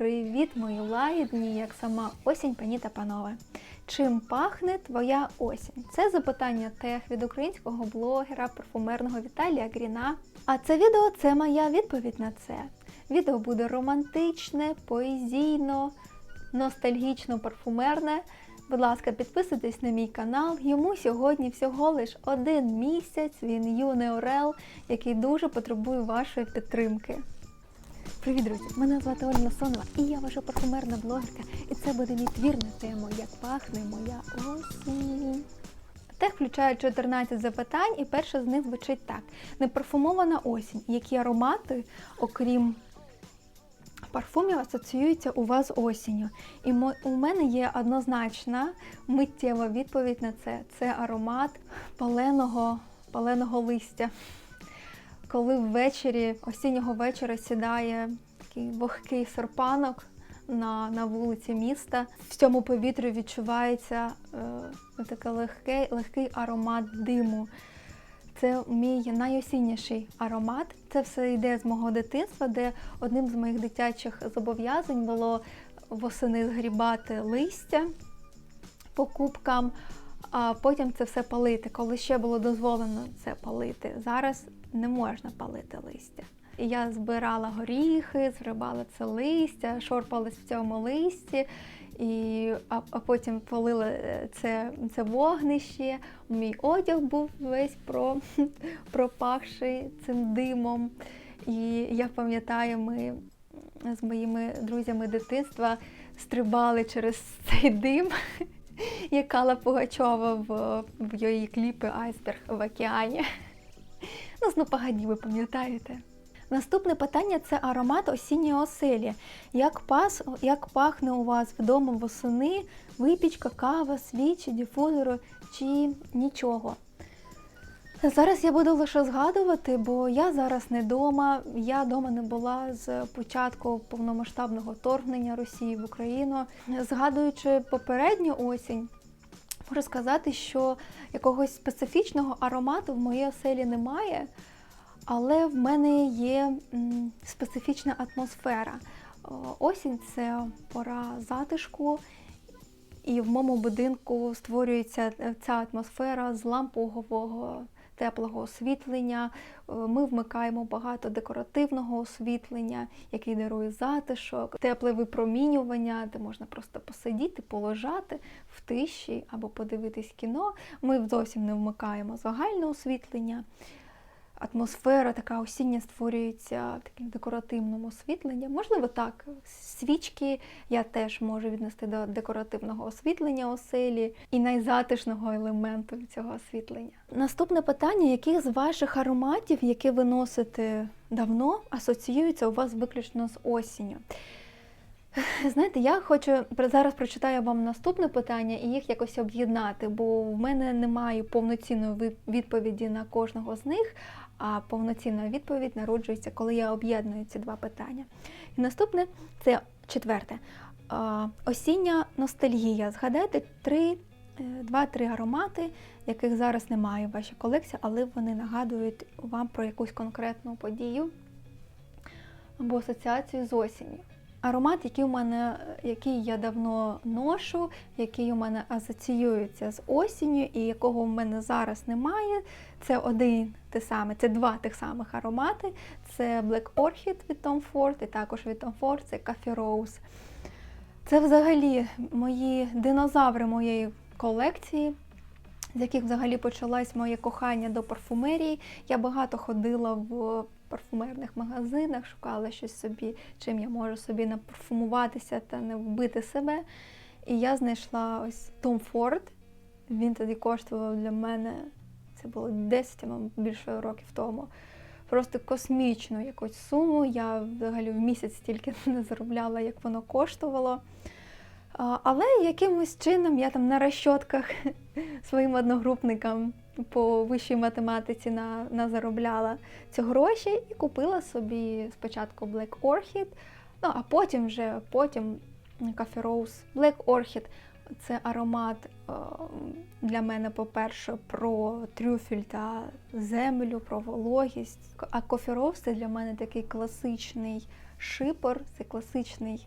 Привіт, мої лагідні, як сама осінь, пані та панове. Чим пахне твоя осінь? Це запитання тех від українського блогера, парфумерного Віталія Гріна. А це відео це моя відповідь на це. Відео буде романтичне, поезійно, ностальгічно парфумерне. Будь ласка, підписуйтесь на мій канал. Йому сьогодні всього лиш один місяць. Він юний орел, який дуже потребує вашої підтримки. Привіт, друзі! Мене звати Ольга Сонова, і я ваша парфумерна блогерка. І це буде мій твір на тему Як пахне моя осінь. Тех включає 14 запитань, і перше з них звучить так: непарфумована осінь. Які аромати, окрім парфумів, асоціюються у вас осінню? І у мене є однозначна миттєва відповідь на це: це аромат паленого, паленого листя коли ввечері осіннього вечора сідає такий вогкий серпанок на, на вулиці міста. В цьому повітрі відчувається е, такий легкий, легкий аромат диму. Це мій найосінніший аромат. Це все йде з мого дитинства, де одним з моїх дитячих зобов'язань було восени згрібати листя по кубкам, а потім це все палити. Коли ще було дозволено це палити. Зараз не можна палити листя. Я збирала горіхи, згрібала це листя, шорпалась в цьому листі, і, а, а потім палила е, це, це вогнище. Мій одяг був весь про, пропахший цим димом. І я пам'ятаю, ми з моїми друзями дитинства стрибали через цей дим, як Алла Пугачова в, в її кліпи Айсберг в океані. Ну, ну погоді, ви пам'ятаєте. Наступне питання це аромат осінньої оселі. Як, пас, як пахне у вас вдома восени, випічка, кава, свічі, діфузори чи нічого? Зараз я буду лише згадувати, бо я зараз не вдома. Я вдома не була з початку повномасштабного вторгнення Росії в Україну. Згадуючи попередню осінь, можу сказати, що якогось специфічного аромату в моїй оселі немає, але в мене є специфічна атмосфера. Осінь це пора затишку, і в моєму будинку створюється е, ця атмосфера з лампового теплого освітлення. Е, Ми вмикаємо багато декоративного освітлення, який дарує затишок, тепле випромінювання, де можна просто посидіти, полежати в тиші або подивитись кіно. Ми зовсім не вмикаємо загальне освітлення. Атмосфера така осіння створюється таким декоративному освітленні. Можливо, так. Свічки я теж можу віднести до декоративного освітлення оселі і найзатишного елементу цього освітлення. Наступне питання: яких з ваших ароматів, які ви носите давно, асоціюються у вас виключно з осінню? Знаєте, я хочу зараз прочитаю вам наступне питання і їх якось об'єднати, бо в мене немає повноцінної відповіді на кожного з них, а повноцінна відповідь народжується, коли я об'єдную ці два питання. І наступне це четверте. Осіння ностальгія. Згадайте три, е, два-три аромати, яких зараз немає в вашій колекції, але вони нагадують вам про якусь конкретну подію або асоціацію з осінню. Аромат, який у мене, який я давно ношу, який у мене асоціюється з осінню і якого в мене зараз немає, це один те саме, це два тих самих аромати. Це Black Orchid від Tom Ford і також від Tom Ford це Coffee Rose. Це взагалі мої динозаври моєї колекції, з яких взагалі почалось моє кохання до парфумерії. Я багато ходила в парфумерних магазинах, шукала щось собі, чим я можу собі напарфумуватися та не вбити себе. І я знайшла ось Tom Ford. Він тоді коштував для мене, це було 10 або більше років тому. Просто космічну якусь суму. Я взагалі в місяць стільки не заробляла, як воно коштувало. Але якимось чином я там на розчотках своїм одногрупникам по вищій математиці на, на заробляла ці гроші і купила собі спочатку Black Orchid, ну а потім вже потім Coffee Rose. Black Orchid це аромат для мене, по-перше, про трюфель та землю, про вологість. А Coffee Rose це для мене такий класичний шипор, це класичний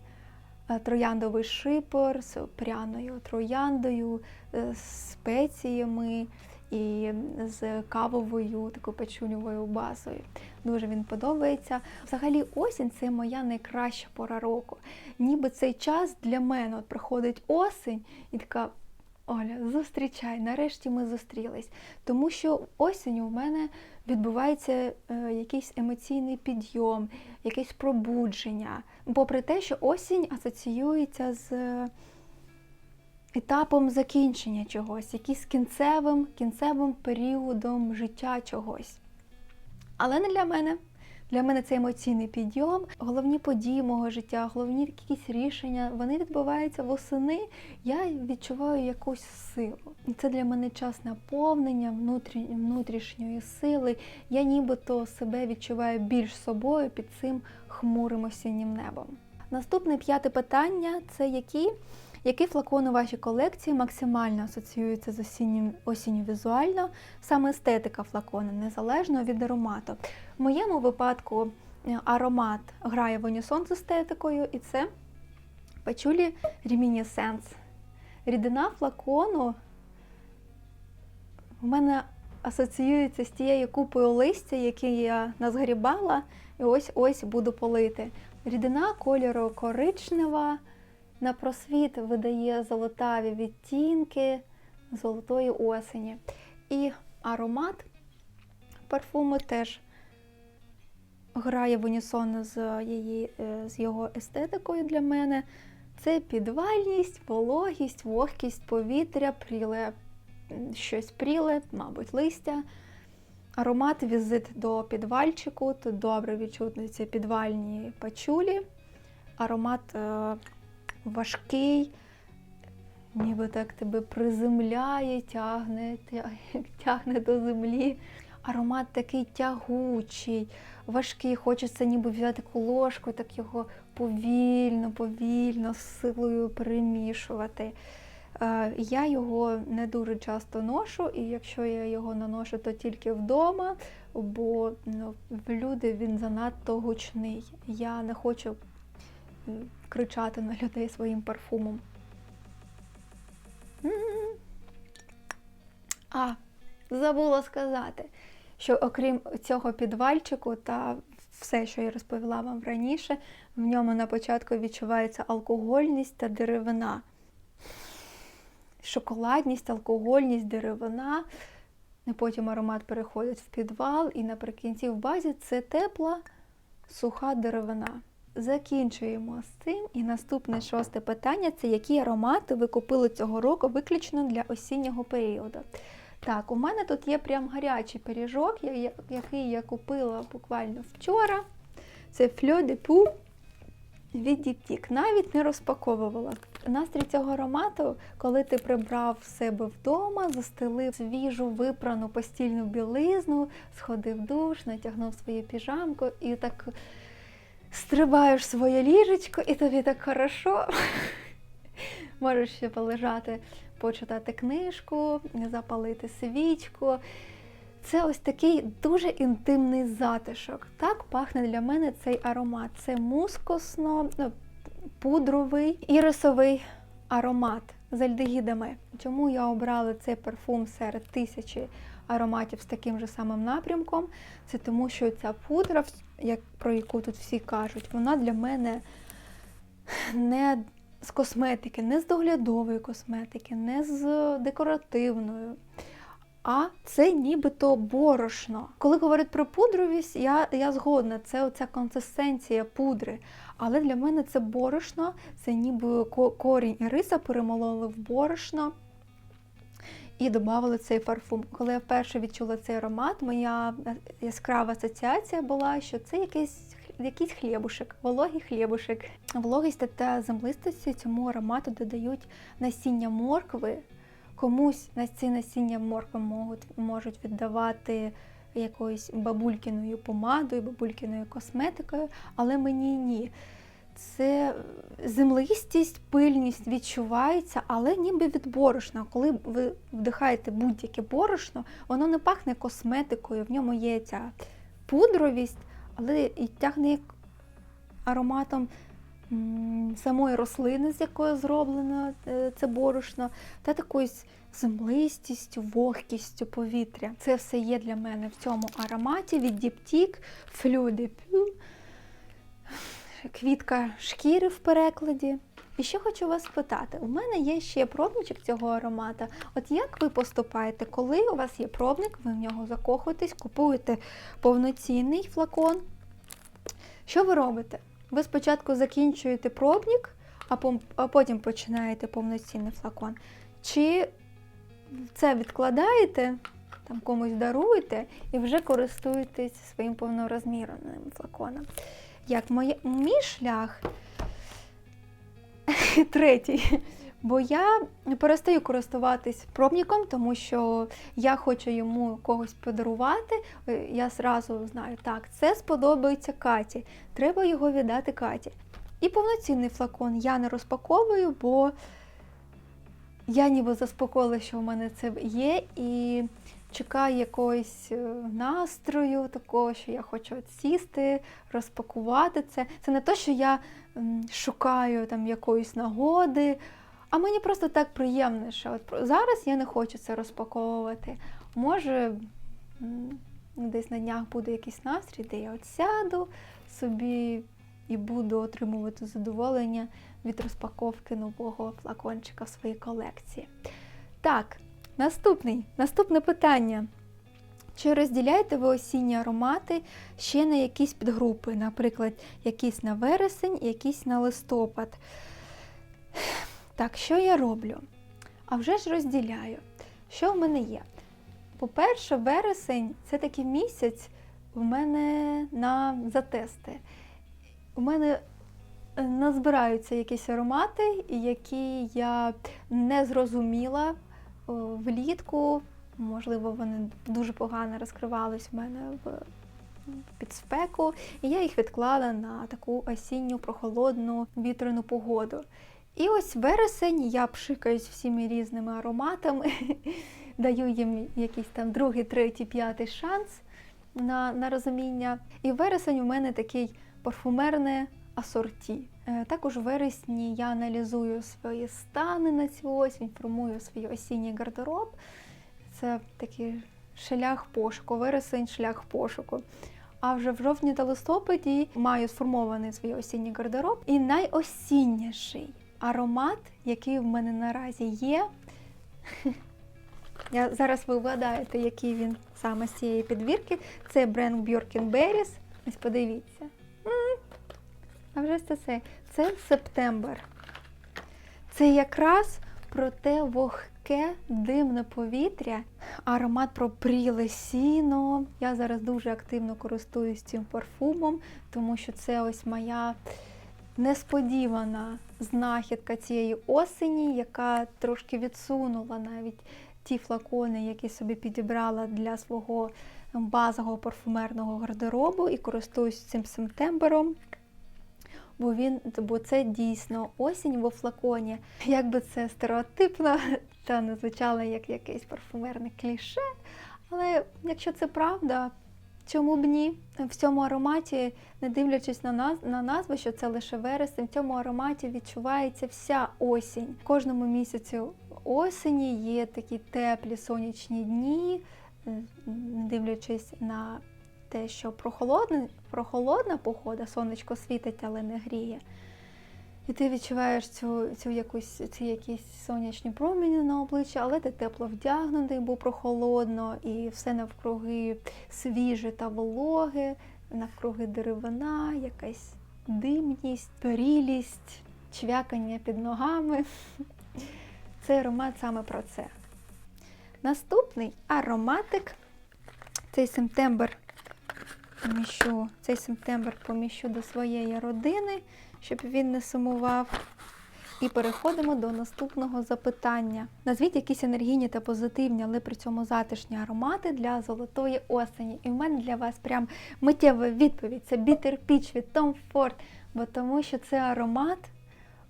трояндовий шипор з пряною трояндою, е, з спеціями і з кавовою такою печуньовою базою. Дуже він подобається. Взагалі, осінь це моя найкраща пора року. Ніби цей час для мене от приходить осінь і така. Оля, зустрічай, нарешті ми зустрілись. Тому що осінь у мене відбувається е, якийсь емоційний підйом, якесь пробудження. Попри те, що осінь асоціюється з е, етапом закінчення чогось, якийсь кінцевим, кінцевим періодом життя чогось. Але не для мене. Для мене це емоційний підйом. Головні події мого життя, головні якісь рішення, вони відбуваються восени. Я відчуваю якусь силу. Це для мене час наповнення внутрі... внутрішньої сили. Я нібито себе відчуваю більш собою під цим хмурим осіннім небом. Наступне п'яте питання це які які флакони у вашій колекції максимально асоціюються з осіннім, осінню візуально, саме естетика флакона, незалежно від аромату. В моєму випадку е, аромат грає в унісон з естетикою, і це пачулі Reminiscence. Рідина флакону в мене асоціюється з тією купою листя, які я назгрібала, і ось ось буду полити. Рідина кольору коричнева на просвіт видає золотаві відтінки золотої осені. І аромат парфуму теж грає в унісон з, її, е, з його естетикою для мене. Це підвальність, вологість, вогкість повітря, пріле, щось пріле, мабуть, листя. Аромат візит до підвальчику. Тут добре відчутні підвальні пачулі. Аромат е, важкий, ніби так тебе приземляє, тягне, тягне до землі. Аромат такий тягучий, важкий. Хочеться ніби взяти таку так його повільно, повільно, з силою перемішувати. Е, я його не дуже часто ношу, і якщо я його наношу, то тільки вдома, бо ну, в люди він занадто гучний. Я не хочу кричати на людей своїм парфумом. А, забула сказати, що окрім цього підвальчику та все, що я розповіла вам раніше, в ньому на початку відчувається алкогольність та деревина. Шоколадність, алкогольність, деревина. І потім аромат переходить в підвал, і наприкінці в базі це тепла, суха деревина. Закінчуємо з цим. І наступне шосте питання це які аромати ви купили цього року виключно для осіннього періоду. Так, у мене тут є прям гарячий пиріжок, який я купила буквально вчора. Це Fleur de Pou від Діптік. Навіть не розпаковувала. Настрій цього аромату, коли ти прибрав себе вдома, застелив свіжу випрану постільну білизну, сходив душ, натягнув свою піжамку і так стрибаєш своє ліжечко, і тобі так хорошо. Можеш ще полежати, почитати книжку, запалити свічку. Це ось такий дуже інтимний затишок. Так пахне для мене цей аромат. Це мускосно, ну, пудровий ірисовий аромат з альдегідами. Чому я обрала цей парфум серед тисячі ароматів з таким же самим напрямком? Це тому, що ця пудра, як, про яку тут всі кажуть, вона для мене не з косметики, не з доглядової косметики, не з декоративною. А це нібито борошно. Коли говорять про пудровість, я я згодна, це оця консистенція пудри. Але для мене це борошно, це ніби корінь і риса перемололи в борошно і додали цей парфум. Коли я вперше відчула цей аромат, моя яскрава асоціація була, що це якийсь якийсь хлібушек, вологий хлібушек. Вологість та землистості цьому аромату додають насіння моркви. Комусь на ці насіння моркви можуть, можуть віддавати якоюсь бабулькіною помадою, бабулькіною косметикою, але мені ні. Це землистість, пильність відчувається, але ніби від борошна. Коли ви вдихаєте будь-яке борошно, воно не пахне косметикою, в ньому є ця пудровість, але і тягне ароматом самої рослини, з якої зроблено е, це борошно, та такою землистістю, вогкістю повітря. Це все є для мене в цьому ароматі від Діптік Fleur квітка шкіри в перекладі. І ще хочу вас спитати: у мене є ще пробничок цього аромата. От як ви поступаєте, коли у вас є пробник, ви в нього закохуєтесь, купуєте повноцінний флакон? Що ви робите? Ви спочатку закінчуєте пробник, а потім починаєте повноцінний флакон. Чи це відкладаєте, там комусь даруєте і вже користуєтесь своїм повнорозмірним флаконом? Як моє, мій шлях третій. Бо я перестаю користуватись пробником, тому що я хочу йому когось подарувати. Е, Я зразу знаю, так, це сподобається Каті. Треба його віддати Каті. І повноцінний флакон я не розпаковую, бо я ніби заспокоїла, що в мене це є, і чекаю якогось е, настрою, такого, що я хочу от сісти, розпакувати це. Це не те, що я шукаю там якоїсь нагоди, а мені просто так приємно, що от зараз я не хочу це розпаковувати. Може, десь на днях буде якийсь настрій, де я от сяду собі і буду отримувати задоволення від розпаковки нового флакончика в своїй колекції. Так, наступний, наступне питання. Чи розділяєте ви осінні аромати ще на якісь підгрупи, наприклад, якісь на вересень, якісь на листопад? Так, що я роблю? А вже ж розділяю. Що в мене є? По-перше, вересень це такий місяць в мене на затести. У мене е, назбираються якісь аромати, які я не зрозуміла влітку. Можливо, вони дуже погано розкривались в мене в під спеку, і я їх відклала на таку осінню прохолодну вітряну погоду. І ось вересень я пшикаюсь всіми різними ароматами, даю їм якийсь там другий, третій, п'ятий шанс на, на розуміння. І вересень у мене такий парфумерне асорті. Е, Також у вересні я аналізую свої стани на цю осінь, формую свій осінній гардероб. Це такий шлях пошуку, вересень шлях пошуку. А вже в жовтні та листопаді маю сформований свій осінній гардероб. І найосінніший аромат, який в мене наразі є. Я зараз ви вгадаєте, який він саме з цієї підвірки. Це бренд Bjorken Berries. Ось подивіться. А вже це. Це септембр. Це якраз про те вогке димне повітря, аромат пропріле сіно. Я зараз дуже активно користуюсь цим парфумом, тому що це ось моя несподівана знахідка цієї осені, яка трошки відсунула навіть ті флакони, які собі підібрала для свого базового парфумерного гардеробу і користуюсь цим септембером. Бо він, бо це дійсно осінь во флаконі. Як би це стереотипно та не звучало як якесь парфумерне кліше. Але якщо це правда, чому б ні? В цьому ароматі, не дивлячись на наз, на назву, що це лише вересень, в цьому ароматі відчувається вся осінь. Кожному місяці осені є такі теплі сонячні дні, не дивлячись на те, що прохолодна, прохолодна погода, сонечко світить, але не гріє. І ти відчуваєш цю, цю якусь, ці якісь сонячні промені на обличчі, але ти тепло вдягнутий, бо прохолодно, і все навкруги свіже та вологе, навкруги деревина, якась димність, перілість, чвякання під ногами. Цей аромат саме про це. Наступний ароматик. Цей септембр поміщу, цей септембр поміщу до своєї родини, щоб він не сумував. І переходимо до наступного запитання. Назвіть якісь енергійні та позитивні, але при цьому затишні аромати для золотої осені. І в мене для вас прям миттєва відповідь. Це Bitter Peach від Tom Ford, бо тому що це аромат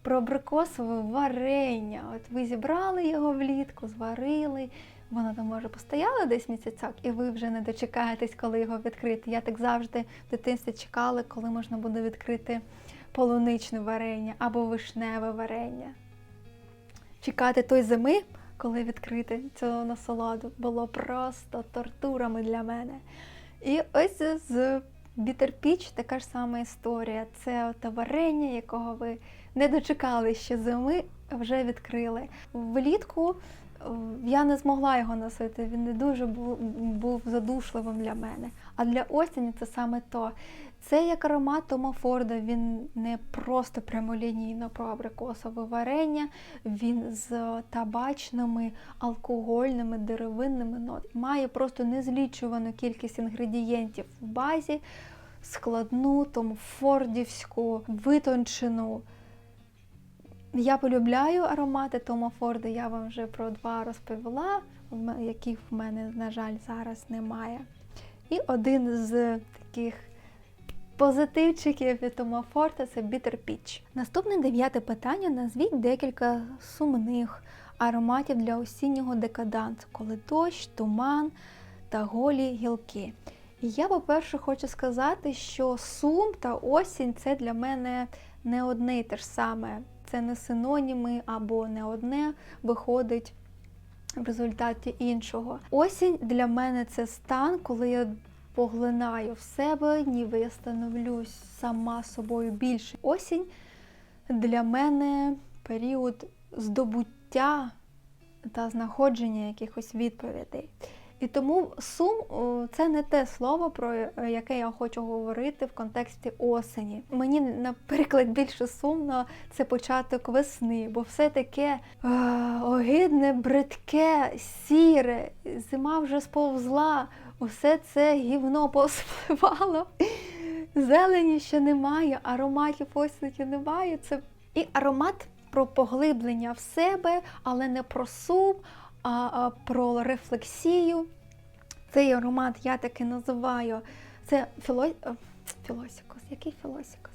про абрикосове варення. От ви зібрали його влітку, зварили. Воно там може постояло десь місяцок, і ви вже не дочекаєтесь, коли його відкрити. Я так завжди в дитинстві чекала, коли можна буде відкрити полуничне варення або вишневе варення. Чекати той зими, коли відкрити цю насолоду, було просто тортурами для мене. І ось з бітерпіч така ж сама історія. Це от варення, якого ви не дочекали ще зими, вже відкрили. Влітку я не змогла його носити, він не дуже був, задушливим для мене. А для осені це саме то. Це як аромат Тома Форда, він не просто прямолінійно про абрикосове варення, він з табачними, алкогольними, деревинними нотами. Має просто незлічувану кількість інгредієнтів в базі, складну, тому фордівську, витончену. Я полюбляю аромати Тома Форда, я вам вже про два розповіла, яких в мене, на жаль, зараз немає. І один з таких позитивчиків від Тома Форда це Bitter Peach. Наступне дев'яте питання. Назвіть декілька сумних ароматів для осіннього декадансу, коли дощ, туман та голі гілки. І я, по-перше, хочу сказати, що сум та осінь це для мене не одне й те ж саме. Це не синоніми або не одне виходить в результаті іншого. Осінь для мене це стан, коли я поглинаю в себе, ніби я становлюсь сама собою більше. Осінь для мене період здобуття та знаходження якихось відповідей. І тому сум це не те слово, про е, яке я хочу говорити в контексті осені. Мені, наприклад, більше сумно це початок весни, бо все таке е, огидне, бридке, сіре, зима вже сповзла, усе це гівно поспливало. Зелені ще немає, ароматів осені немає. Це і аромат про поглиблення в себе, але не про сум, а, про рефлексію. Цей аромат я таки називаю. Це філо... е, філосікос. Який філосікос?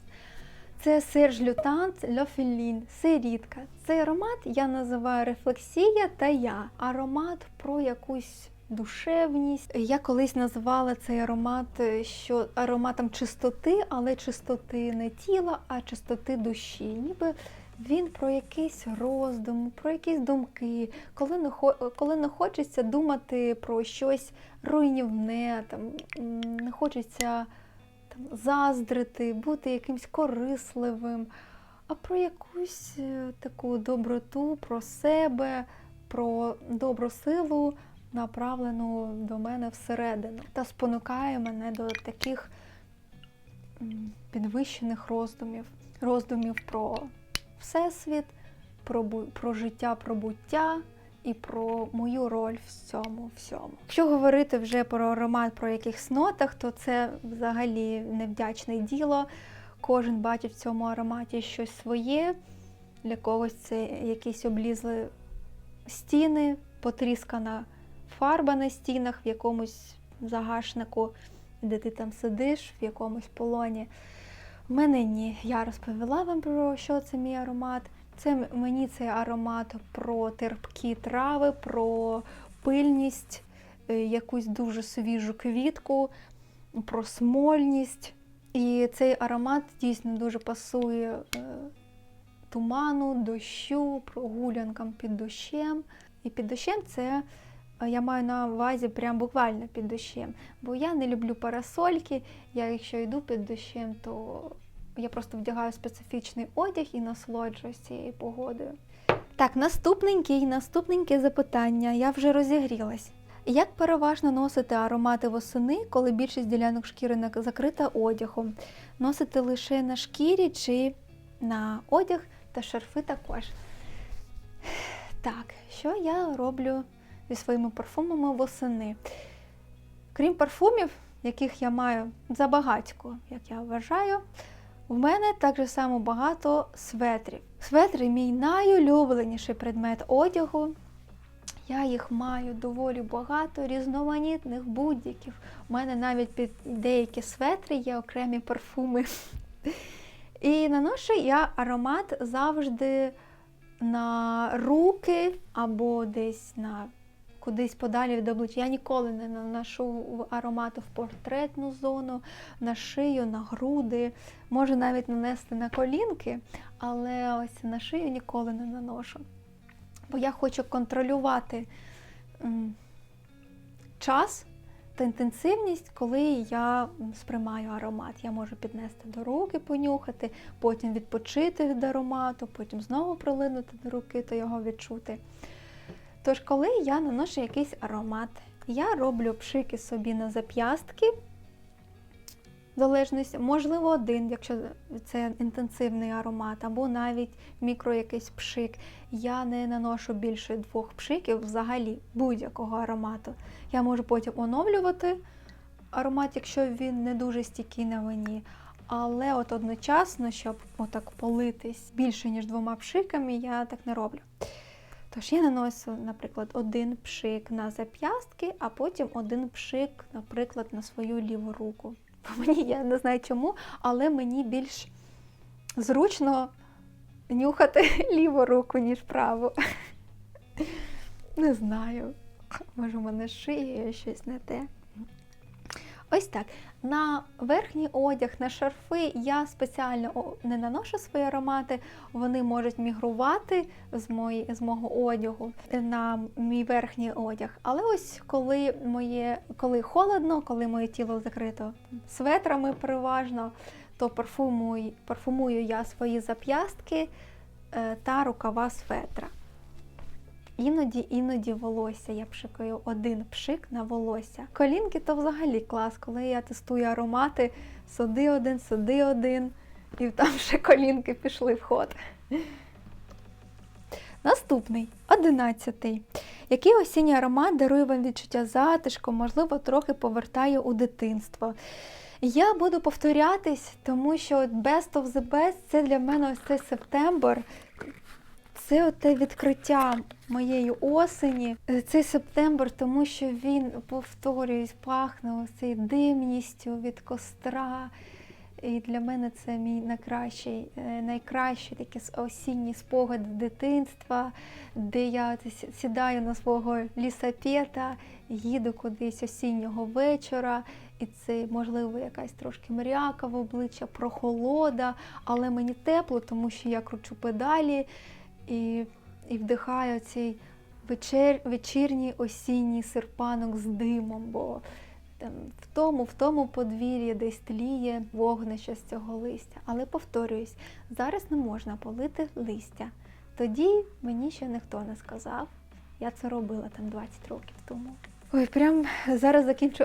Це Серж Лютан, Льофілін, сирітка. Цей аромат я називаю рефлексія та я. Аромат про якусь душевність. Я колись називала цей аромат е, що ароматом чистоти, але чистоти не тіла, а чистоти душі. Ніби він про якийсь роздум, про якісь думки, коли не, коли не хочеться думати про щось руйнівне, там, не хочеться там, заздрити, бути якимсь корисливим, а про якусь е, таку доброту, про себе, про добру силу, направлену до мене всередину, та спонукає мене до таких підвищених роздумів, роздумів про всесвіт, про, про життя, про буття і про мою роль в цьому всьому. Якщо говорити вже про аромат, про якихось нотах, то це взагалі невдячне діло. Кожен бачить в цьому ароматі щось своє. Для когось це якісь облізли стіни, потріскана фарба на стінах в якомусь загашнику, де ти там сидиш, в якомусь полоні. В мене ні. Я розповіла вам про що це мій аромат. Це мені цей аромат про терпкі трави, про пильність, е, якусь дуже свіжу квітку, про смольність. І цей аромат дійсно дуже пасує е, туману, дощу, прогулянкам під дощем. І під дощем це я маю на увазі прям буквально під дощем. Бо я не люблю парасольки. Я якщо йду під дощем, то я просто вдягаю специфічний одяг і насолоджуюсь цією погодою. Так, наступненький, наступненьке запитання. Я вже розігрілась. Як переважно носити аромати восени, коли більшість ділянок шкіри закрита одягом? Носити лише на шкірі чи на одяг та шарфи також? Так, що я роблю зі своїми парфумами восени? Крім парфумів, яких я маю забагатько, як я вважаю, в мене так само багато светрів. Светри мій найулюбленіший предмет одягу. Я їх маю доволі багато, різноманітних будь-яких. У мене навіть під деякі светри є окремі парфуми. І наношу я аромат завжди на руки або десь на кудись подалі від обличчя. Я ніколи не наношу аромати в портретну зону, на шию, на груди. Можу навіть нанести на колінки, але ось на шию ніколи не наношу. Бо я хочу контролювати час та інтенсивність, коли я сприймаю аромат. Я можу піднести до руки, понюхати, потім відпочити від аромату, потім знову прилинути до руки та його відчути. Тож, коли я наношу якийсь аромат, я роблю пшики собі на зап'ястки, в залежності, можливо, один, якщо це інтенсивний аромат, або навіть мікро якийсь пшик. Я не наношу більше двох пшиків взагалі будь-якого аромату. Я можу потім оновлювати аромат, якщо він не дуже стійкий на вині. Але от одночасно, щоб отак политись більше, ніж двома пшиками, я так не роблю. Тож я наношу, наприклад, один пшик на зап'ястки, а потім один пшик, наприклад, на свою ліву руку. Бо мені я не знаю чому, але мені більш зручно нюхати ліву руку, ніж праву. Не знаю. Може, в мене шиє щось не те. Ось так. На верхній одяг, на шарфи я спеціально не наношу свої аромати, вони можуть мігрувати з, мої, з мого одягу на мій верхній одяг. Але ось коли моє, коли холодно, коли моє тіло закрито светрами переважно, то парфумую, парфумую я свої зап'ястки е, та рукава светра. Іноді, іноді волосся. Я пшикаю один пшик на волосся. Колінки то взагалі клас, коли я тестую аромати, сюди один, сюди один, і там ще колінки пішли в ход. Наступний, одинадцятий. Який осінній аромат дарує вам відчуття затишку, можливо, трохи повертає у дитинство. Я буду повторятись, тому що Best of the Best це для мене ось цей септембр. Це те відкриття моєї осені. Е, Цей септембр, тому що він, повторююсь, пахне цією димністю від костра. І для мене це мій найкращий, е, найкращий такі осінні спогади дитинства, де я сідаю на свого лісапета, їду кудись осіннього вечора, і це, можливо, якась трошки мряка в обличчя, прохолода, але мені тепло, тому що я кручу педалі і, і вдихаю цей вечер, вечірній осінній серпанок з димом. бо там, в тому, в тому подвір'ї десь тліє вогнище з цього листя. Але повторююсь, зараз не можна полити листя. Тоді мені ще ніхто не сказав. Я це робила там 20 років тому. Ой, прям зараз закінчу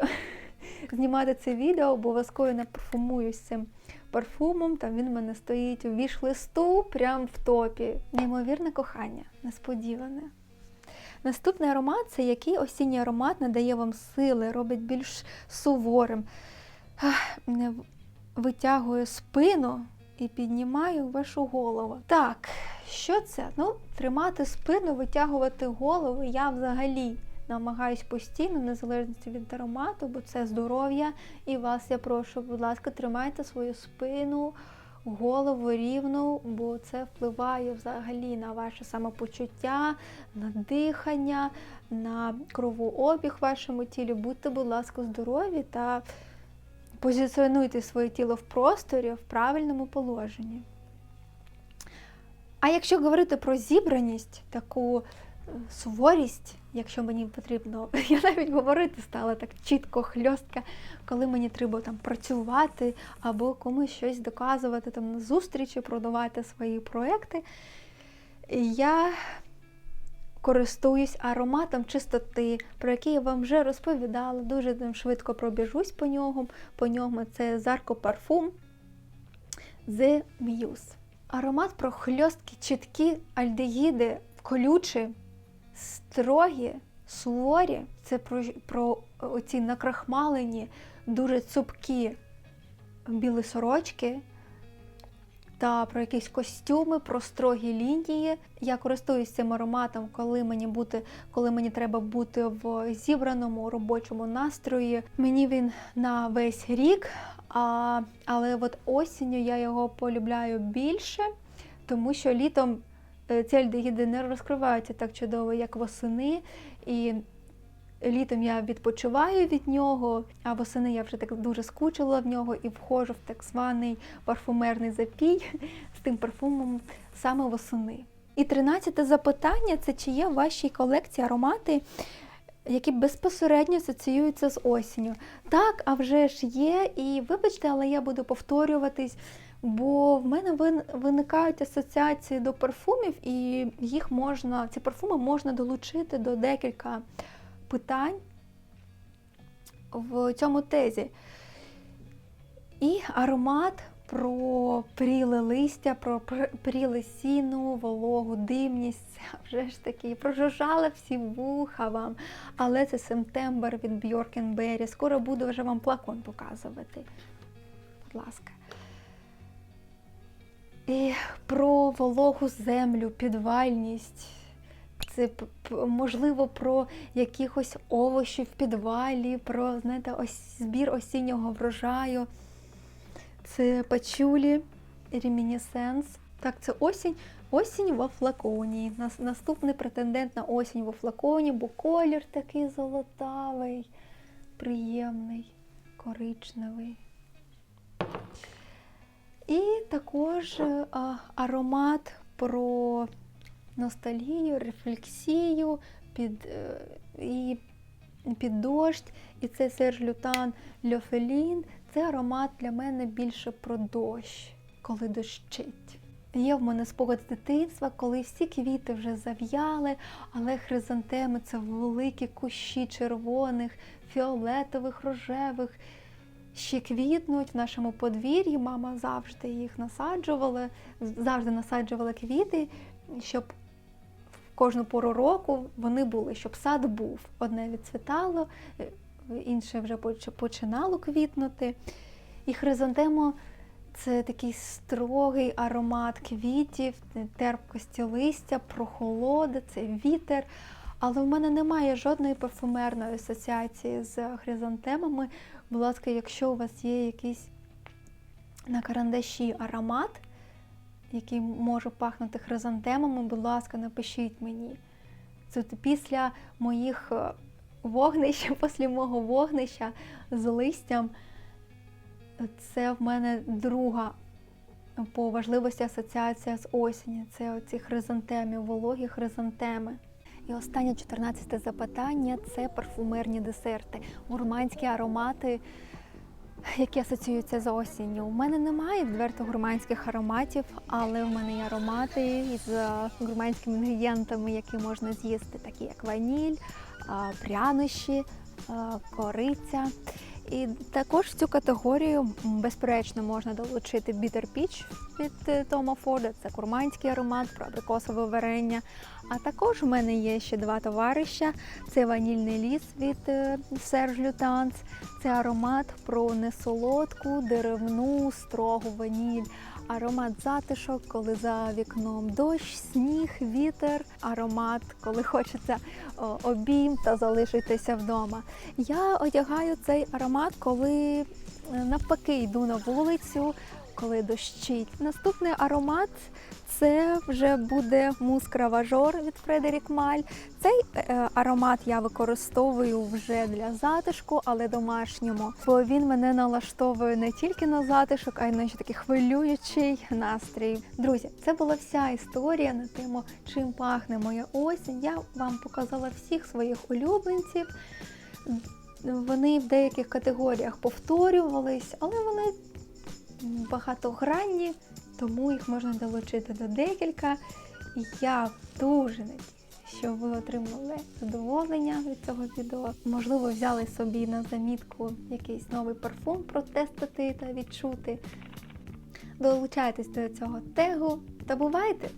знімати це відео, обов'язково не парфумуюсь цим парфумом. Там він в мене стоїть у віш-листу, прям в топі. Неймовірне кохання, несподіване. Наступний аромат це який осінній аромат надає вам сили, робить більш суворим, не витягує спину і піднімає вашу голову. Так, що це? Ну, тримати спину, витягувати голову я взагалі намагаюсь постійно, незалежно від аромату, бо це здоров'я. І вас я прошу, будь ласка, тримайте свою спину, голову рівну, бо це впливає взагалі на ваше самопочуття, на дихання, на кровообіг в вашому тілі. Будьте, будь ласка, здорові та позиціонуйте своє тіло в просторі в правильному положенні. А якщо говорити про зібраність, таку суворість, якщо мені потрібно, я навіть говорити стала так чітко, хльостка, коли мені треба там працювати або комусь щось доказувати там на зустрічі, продавати свої проекти, я користуюсь ароматом чистоти, про який я вам вже розповідала, дуже там швидко пробіжусь по ньому. По ньому це Parfum The Muse. Аромат про хльосткі, чіткі альдегіди, колючі, строгі, суворі. Це про, про оці накрахмалені, дуже цупкі білі сорочки та про якісь костюми, про строгі лінії. Я користуюсь цим ароматом, коли мені бути, коли мені треба бути в зібраному робочому настрої. Мені він на весь рік, а, але от осінню я його полюбляю більше, тому що літом е, ці альдегіди не розкриваються так чудово, як восени. І літом я відпочиваю від нього, а восени я вже так дуже скучила в нього і входжу в так званий парфумерний запій з тим парфумом саме восени. І тринадцяте запитання це чи є в вашій колекції аромати, які безпосередньо асоціюються з осінню. Так, а вже ж є, і вибачте, але я буду повторюватись, бо в мене виникають асоціації до парфумів, і їх можна, ці парфуми можна долучити до декілька питань в цьому тезі. І аромат про пріле листя, про пр- пріле сіну, вологу, димність. Вже ж таки прожужжали всі вуха вам. Але це Сентембер від Бьоркенбері. Скоро буду вже вам плакон показувати. Будь ласка. І про вологу землю, підвальність. Це можливо про якихось овочів в підвалі, про знаєте, ось збір осіннього врожаю. Це пачулі, ремінісенс. Так, це осінь. Осінь во флаконі. Нас, наступний претендент на осінь во флаконі, бо колір такий золотавий, приємний, коричневий. І також е, аромат про ностальгію, рефлексію під, е, і під дощ. І це Серж Лютан Льофелін. Це аромат для мене більше про дощ, коли дощить. Є в мене спогад з дитинства, коли всі квіти вже зав'яли, але хризантеми це великі кущі червоних, фіолетових, рожевих. Ще квітнуть в нашому подвір'ї. Мама завжди їх насаджувала, завжди насаджувала квіти, щоб в кожну пору року вони були, щоб сад був. Одне відцвітало, інше вже починало квітнути. І хризантемо це такий строгий аромат квітів, терпкості листя, прохолода, це вітер. Але в мене немає жодної парфумерної асоціації з хризантемами. Будь ласка, якщо у вас є якийсь на карандаші аромат, який може пахнути хризантемами, будь ласка, напишіть мені. Це після моїх е, вогнищ, після мого вогнища з листям, це в мене друга по важливості асоціація з осені. Це оці хризантеми, вологі хризантеми. І останнє 14 запитання це парфумерні десерти, гурманські аромати, які асоціюються з осінню. У мене немає відверто гурманських ароматів, але в мене є аромати з е, гурманськими інгредієнтами, які можна з'їсти, такі як ваніль, прянощі, кориця. І також в цю категорію безперечно можна долучити Bitter Peach від е, Тома Форда, це курманський аромат, абрикосове варення. А також у мене є ще два товариша: це ванільний ліс від Serge Lutens, це аромат про несолодку, деревну, строгу ваніль. Аромат затишок, коли за вікном дощ, сніг, вітер, аромат, коли хочеться обійм та залишитися вдома. Я одягаю цей аромат, коли е, навпаки йду на вулицю, коли дощить. Наступний аромат це вже буде мус краважор від Фредерік Маль. Цей е, аромат я використовую вже для затишку, але домашньому. Бо він мене налаштовує не тільки на затишок, а й на такий хвилюючий настрій. Друзі, це була вся історія на тему, чим пахне моя осінь. Я вам показала всіх своїх улюбленців. Вони в деяких категоріях повторювались, але вони багатогранні, тому їх можна долучити до декілька. Я дуже надіюся, що ви отримали задоволення від цього відео. Можливо, взяли собі на замітку якийсь новий парфум протестити та відчути. Долучайтесь до цього тегу та бувайте!